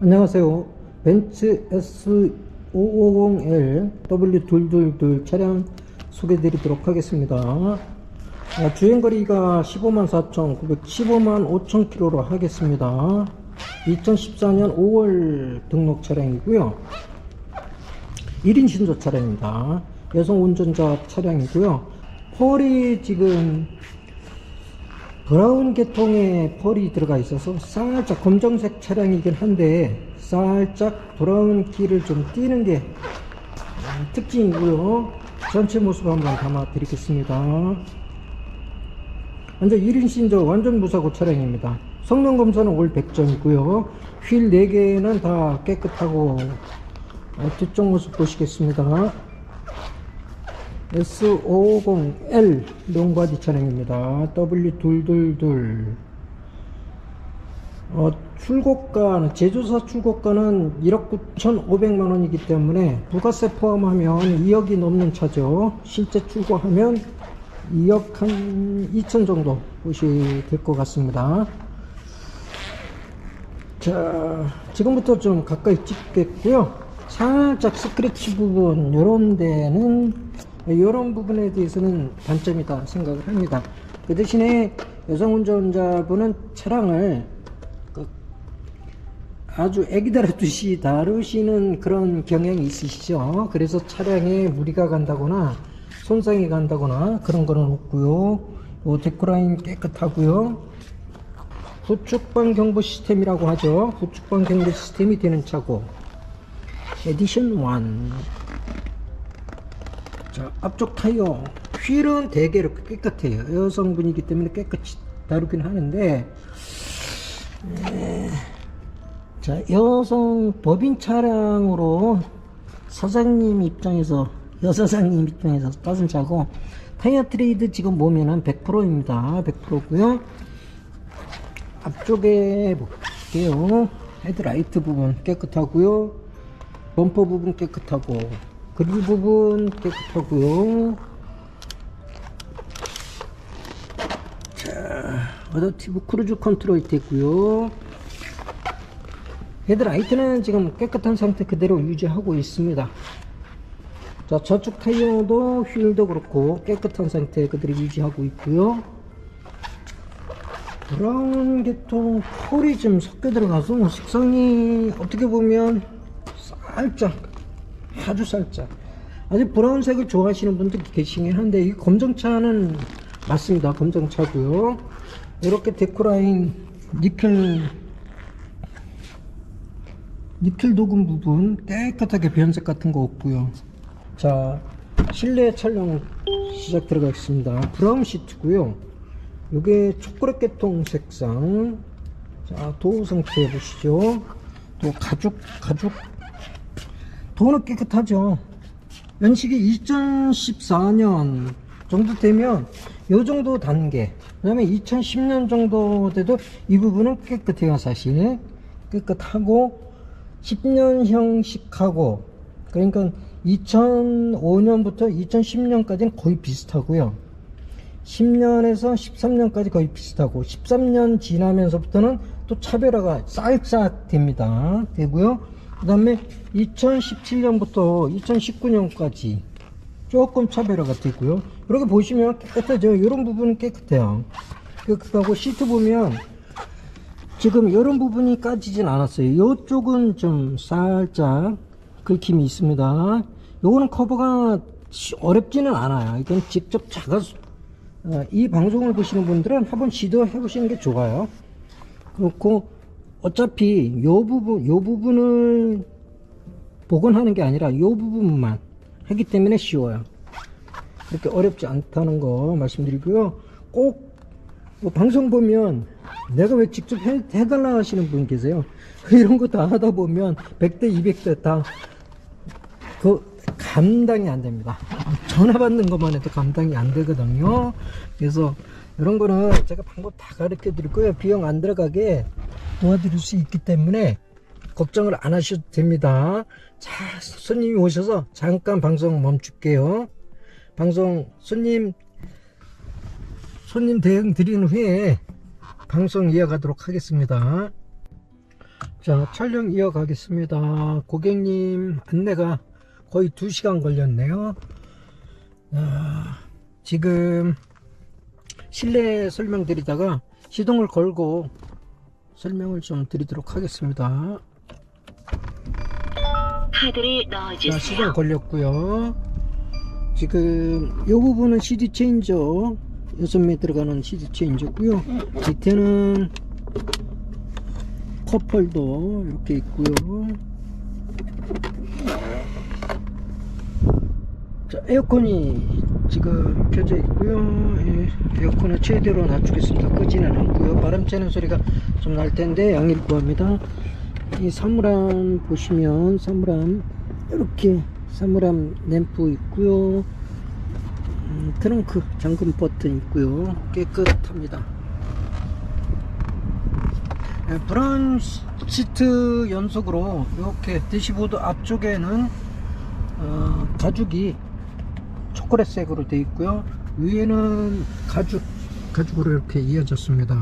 안녕하세요. 벤츠 S550L W222 차량 소개해 드리도록 하겠습니다. 아, 주행거리가 15만 4,900, 15만 5천 킬로로 하겠습니다. 2014년 5월 등록 차량이고요. 1인 신조 차량입니다. 여성 운전자 차량이고요. 펄이 지금 브라운 계통의 펄이 들어가 있어서 살짝 검정색 차량이긴 한데 살짝 브라운 기를 좀 띄는 게 음, 특징이고요. 전체 모습 한번 담아 드리겠습니다. 완전 1인 신조 완전 무사고 차량입니다. 성능 검사는 올 100점이고요. 휠 4개는 다 깨끗하고 어, 뒤쪽 모습 보시겠습니다. S550L 롱바디 차량입니다. W222 어, 출고가는 제조사 출고가는 1억 9,500만 원이기 때문에 부가세 포함하면 2억이 넘는 차죠. 실제 출고하면 2억 한 2천 정도 보시 될 것 같습니다. 자, 지금부터 좀 가까이 찍겠고요. 살짝 스크래치 부분, 요런 데는, 요런 부분에 대해서는 단점이다 생각을 합니다. 그 대신에 여성 운전자분은 차량을 그 아주 애기 다루듯이 다루시는 그런 경향이 있으시죠. 그래서 차량에 무리가 간다거나 손상이 간다거나 그런 거는 없고요. 요 데코라인 깨끗하고요. 후축방 경보 시스템이라고 하죠. 후축방 경보 시스템이 되는 차고 에디션 1. 자, 앞쪽 타이어 휠은 대개로 깨끗해요. 여성분이기 때문에 깨끗이 다루긴 하는데 에, 자, 여성 법인 차량으로 사장님 입장에서 여사장님 입장에서 따진 차고 타이어 트레이드 지금 보면 은 100%입니다. 100%고요. 앞쪽에 볼게요. 헤드라이트 부분 깨끗하고요. 범퍼 부분 깨끗하고 그릴 부분 깨끗하고요. 자, 어댑티브 크루즈 컨트롤 됐고요. 헤드라이트는 지금 깨끗한 상태 그대로 유지하고 있습니다. 자, 저쪽 타이어도 휠도 그렇고 깨끗한 상태 그대로 유지하고 있고요. 브라운 계통 펄이 좀 섞여 들어가서 색상이 어떻게 보면 살짝 아주 살짝. 아직 브라운색을 좋아하시는 분들 계시긴 한데 이 검정차는 맞습니다. 검정차고요. 이렇게 데코라인 니켈 니켈 도금 부분 깨끗하게 변색 같은 거 없고요. 자 실내 촬영 시작 들어가겠습니다. 브라운 시트고요. 이게 초콜릿 계통 색상. 자 도우 상태 보시죠. 또 가죽 가죽 도는 깨끗하죠. 연식이 2014년 정도 되면 요 정도 단계 그 다음에 2010년 정도 돼도 이 부분은 깨끗해요 사실. 깨끗하고 10년 형식하고 그러니까 2005년부터 2010년까지는 거의 비슷하고요. 10년에서 13년까지 거의 비슷하고 13년 지나면서부터는 또 차별화가 쌀쌀 됩니다. 되고요 그 다음에 2017년부터 2019년까지 조금 차별화가 되고요. 이렇게 보시면 깨끗하죠 이런 부분은 깨끗해요. 깨끗하고 시트 보면 지금 이런 부분이 까지진 않았어요. 이쪽은 좀 살짝 긁힘이 있습니다. 요거는 커버가 어렵지는 않아요. 이건 직접 작아서 어, 이 방송을 보시는 분들은 한번 시도해 보시는 게 좋아요. 그렇고 어차피 요 부분 요 부분을 복원하는 게 아니라 요 부분만 하기 때문에 쉬워요. 그렇게 어렵지 않다는 거 말씀드리고요. 꼭 뭐 방송 보면 내가 왜 직접 해, 해달라 하시는 분 계세요? 이런 거 다 하다 보면 100대 200대 다그 감당이 안 됩니다. 전화 받는 것만 해도 감당이 안 되거든요. 그래서 이런 거는 제가 방법 다 가르쳐 드릴 거예요. 비용 안 들어가게 도와드릴 수 있기 때문에 걱정을 안 하셔도 됩니다. 자 손님이 오셔서 잠깐 방송 멈출게요. 방송 손님 손님 대응 드리는 후에 방송 이어가도록 하겠습니다. 자, 촬영 이어가겠습니다. 고객님 안내가 거의 2시간 걸렸네요. 아, 지금 실내 설명드리다가 시동을 걸고 설명을 좀 드리도록 하겠습니다. 카드를 자, 넣어주세요. 시동 걸렸고요. 지금 이 부분은 CD 체인저 6매 들어가는 CD 체인저고요. 밑에는 컵홀더 이렇게 있고요. 자, 에어컨이 지금 켜져 있고요. 예, 에어컨을 최대로 낮추겠습니다. 끄지는 않고요. 바람 쐬는 소리가 좀 날 텐데 양해를 구합니다. 이 사물함 보시면 사물함 이렇게 사물함 램프 있고요. 음, 트렁크 잠금 버튼 있고요. 깨끗합니다. 예, 브라운 시- 시트 연속으로 이렇게 대시보드 앞쪽에는 어, 가죽이 초콜릿색으로 되어 있고요. 위에는 가죽 가죽으로 이렇게 이어졌습니다.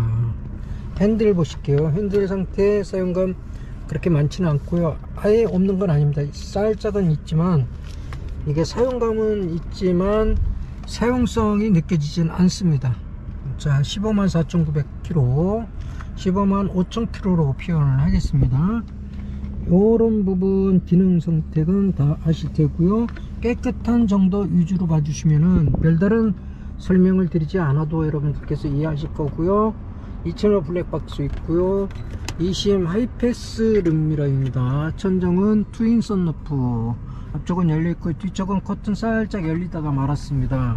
핸들 보실게요. 핸들 상태 사용감 그렇게 많지는 않고요. 아예 없는 건 아닙니다. 살짝은 있지만 이게 사용감은 있지만 사용성이 느껴지진 않습니다. 자, 15만 4,900km, 15만 5,000km로 표현을 하겠습니다. 요런 부분 기능 선택은 다 아실 테고요. 깨끗한 정도 위주로 봐주시면은 별다른 설명을 드리지 않아도 여러분들께서 이해하실 거고요. 2채널 블랙박스 있고요. 2심 하이패스 룸미러입니다. 천정은 트윈 썬루프. 앞쪽은 열려있고 뒤쪽은 커튼 살짝 열리다가 말았습니다.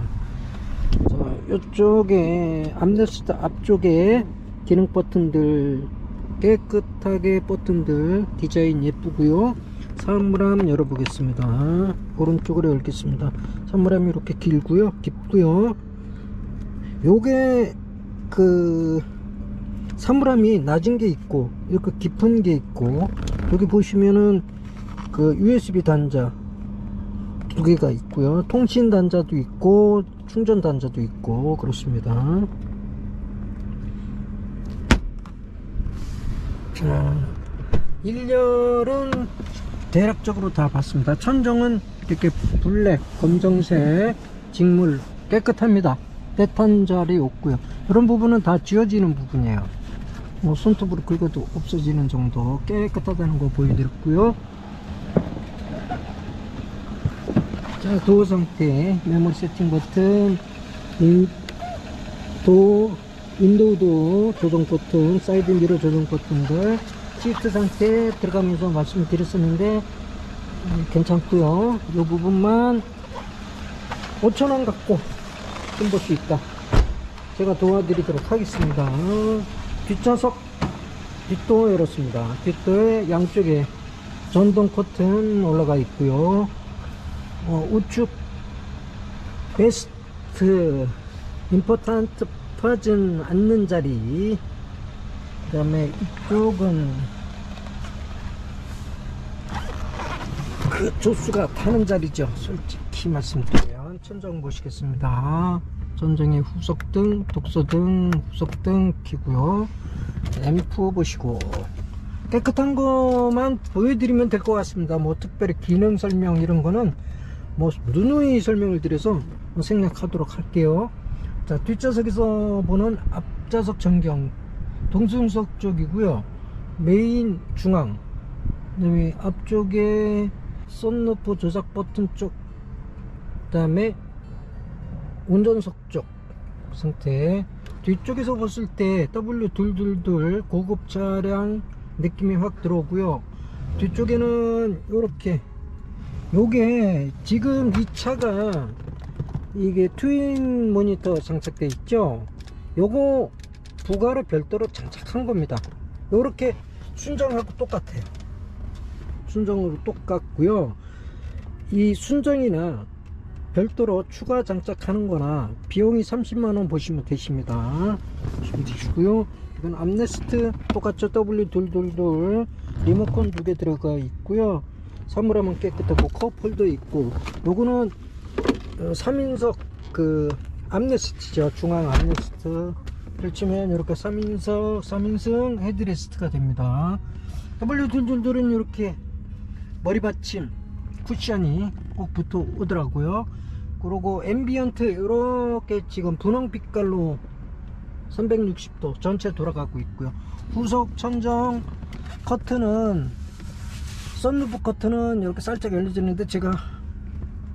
자, 이쪽에 암레스트 앞쪽에 기능 버튼들 깨끗하게 버튼들 디자인 예쁘고요. 사물함 열어보겠습니다. 오른쪽으로 열겠습니다. 사물함이 이렇게 길고요, 깊고요. 요게 그 사물함이 낮은 게 있고 이렇게 깊은 게 있고 여기 보시면은 그 USB 단자 두 개가 있고요. 통신 단자도 있고 충전 단자도 있고 그렇습니다. 자, 1열은 대략적으로 다 봤습니다. 천정은 이렇게 블랙, 검정색, 직물 깨끗합니다. 때탄 자리 없고요. 이런 부분은 다 지워지는 부분이에요. 뭐 손톱으로 긁어도 없어지는 정도 깨끗하다는 거 보여드렸고요. 자, 도어 상태, 메모리 세팅 버튼, 인, 도, 윈도우도 조정 버튼, 사이드 미러 조정 버튼들, 시트 상태 들어가면서 말씀드렸었는데, 음, 괜찮고요. 이 부분만 5천원 갖고 좀 볼 수 있다. 제가 도와드리도록 하겠습니다. 뒷좌석, 뒷도 열었습니다. 뒷도에 양쪽에 전동 커튼 올라가 있고요. 어, 우측 베스트 임포탄트 퍼진 않는 자리 그 다음에 이쪽은 그 조수가 타는 자리죠. 솔직히 말씀드리면 천정 보시겠습니다. 전정의 후속등 독소등 후속등 키고요. 앰프 보시고 깨끗한 것만 보여드리면 될 것 같습니다. 뭐 특별히 기능 설명 이런 거는 뭐 누누이 설명을 드려서 뭐 생략하도록 할게요. 자 뒷좌석에서 보는 앞좌석 전경 동승석 쪽이고요. 메인 중앙 그다음에 앞쪽에 썬루프 조작 버튼 쪽 그다음에 운전석 쪽 상태. 뒤쪽에서 봤을 때 W222 고급 차량 느낌이 확 들어오고요. 뒤쪽에는 이렇게. 요게 지금 이 차가 이게 트윈 모니터 장착돼 있죠? 요거 부가로 별도로 장착한 겁니다. 요렇게 순정하고 똑같아요. 순정으로 똑같고요. 이 순정이나 별도로 추가 장착하는 거나 비용이 30만원 보시면 되십니다. 보시면 되시고요. 이건 암네스트 똑같죠? W222 리모컨 두 개 들어가 있고요. 사물함은 깨끗하고 컵홀더 있고. 요거는 어, 3인석 그 암레스트죠? 중앙 암레스트 펼치면 이렇게 3인석 3인승 헤드레스트가 됩니다. W222는 이렇게 머리 받침 쿠션이 꼭 붙어 오더라고요. 그리고 앰비언트 이렇게 지금 분홍 빛깔로 360도 전체 돌아가고 있고요. 후속 천정 커튼은 썬루프 커튼은 이렇게 살짝 열려져 있는데 제가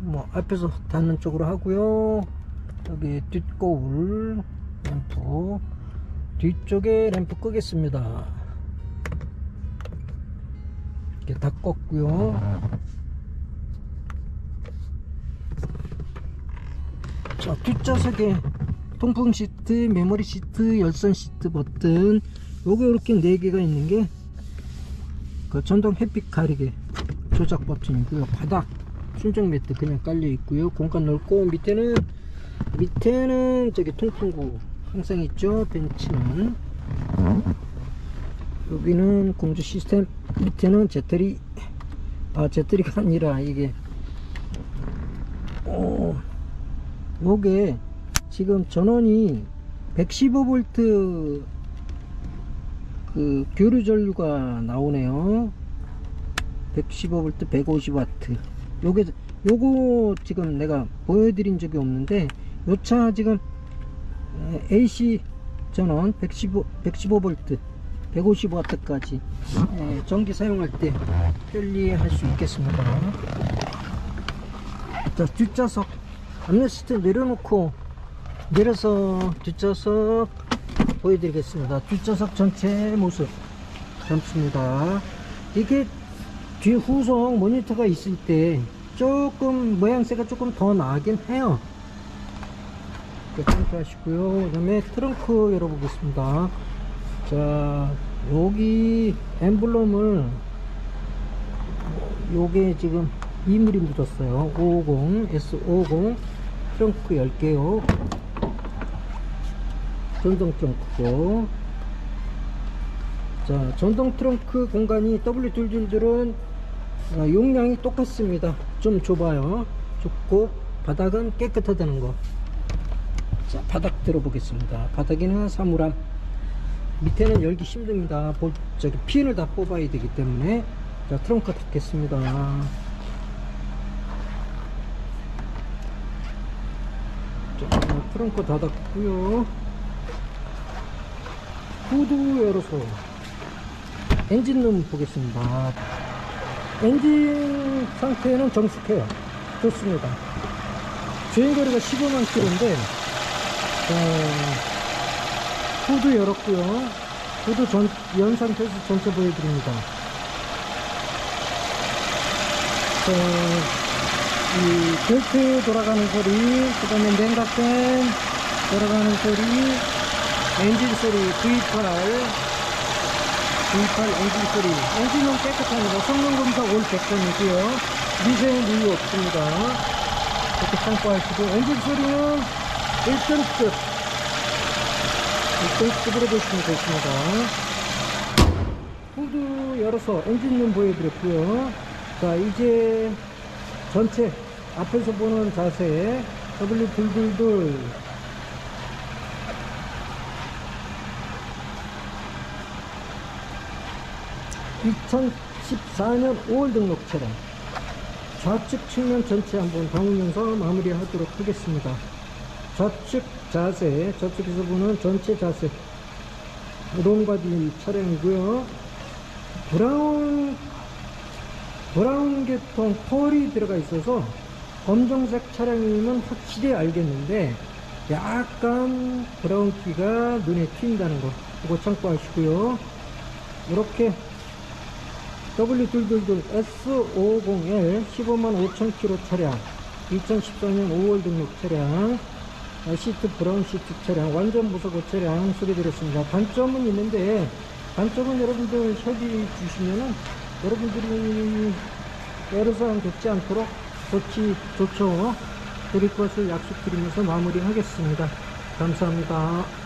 뭐 앞에서 닿는 쪽으로 하고요. 여기 뒷거울 램프 뒤쪽에 램프 끄겠습니다. 이렇게 다 껐고요. 자 뒷좌석에 통풍 시트, 메모리 시트, 열선 시트 버튼 요게 이렇게 4개가 있는 게 그 전동 햇빛 가리개 조작 버튼이고요. 바닥 순정 매트 그냥 깔려 있고요. 공간 넓고 밑에는 밑에는 저기 통풍구 항상 있죠 벤치는. 여기는 공조 시스템 밑에는 배터리 아 배터리가 아니라 이게 어 요게 지금 전원이 115V 그 교류 전류가 나오네요. 115V 150W 요게 요거 지금 내가 보여드린 적이 없는데 요 차 지금 에, AC 전원 115, 115V 150W까지 전기 사용할 때 편리할 수 있겠습니다. 자 뒷좌석 암레스트 내려놓고 내려서 뒷좌석 보여드리겠습니다. 뒷좌석 전체 모습 젊습니다. 이게 뒤 후속 모니터가 있을 때 조금 모양새가 조금 더 나긴 해요 참조하시고요. 그 다음에 트렁크 열어보겠습니다. 자 여기 엠블럼을 요게 지금 이물이 묻었어요. 550 S50 트렁크 10개요. 전동 트렁크고 자 전동 트렁크 공간이 W22들은 어, 용량이 똑같습니다. 좀 좁아요. 좁고 바닥은 깨끗하다는 거 자, 바닥 들어보겠습니다. 바닥에는 사물함. 밑에는 열기 힘듭니다. 볼, 저기 핀을 다 뽑아야 되기 때문에. 자, 트렁크 닫겠습니다. 자, 트렁크 닫았고요 후드 열어서 엔진룸 보겠습니다. 엔진 상태는 정숙해요. 좋습니다. 주행거리가 15만 킬로인데 자, 후드 열었고요. 후드 전, 연 상태에서 전체 보여드립니다. 자, 이 벨트 돌아가는 소리, 그 다음에 냉각팬 돌아가는 소리, 엔진 소리, V8, V8 엔진 소리. 엔진은 깨끗합니다. 성능 검사 올 100점이고요. 미세는 누유 없습니다. 이렇게 참고하시고, 엔진 소리는 1등급 1등급으로 보시면 되겠습니다. 후드 열어서 엔진룸 보여드렸고요. 자 이제 전체 앞에서 보는 자세 W 둘둘둘. (2014년 5월) 등록 차량 좌측 측면 전체 한번 방문 영상 마무리하도록 하겠습니다 좌측 자세, 저쪽에서 보는 전체 자세. 롱바디 차량이고요. 브라운, 브라운 계통 펄이 들어가 있어서 검정색 차량이면 확실히 알겠는데 약간 브라운기가 눈에 튄다는 거. 이거 참고하시고요. 이렇게 W222 S50L 15만 5천 킬로 차량 2014년 5월 등록 차량 아, 시트 브라운 시트 차량 완전 무사고 차량 소개드렸습니다. 단점은 있는데 단점은 여러분들 협의 주시면은 여러분들이 여러 사람 겪지 않도록 좋지 좋죠 드릴 것을 약속드리면서 마무리하겠습니다. 감사합니다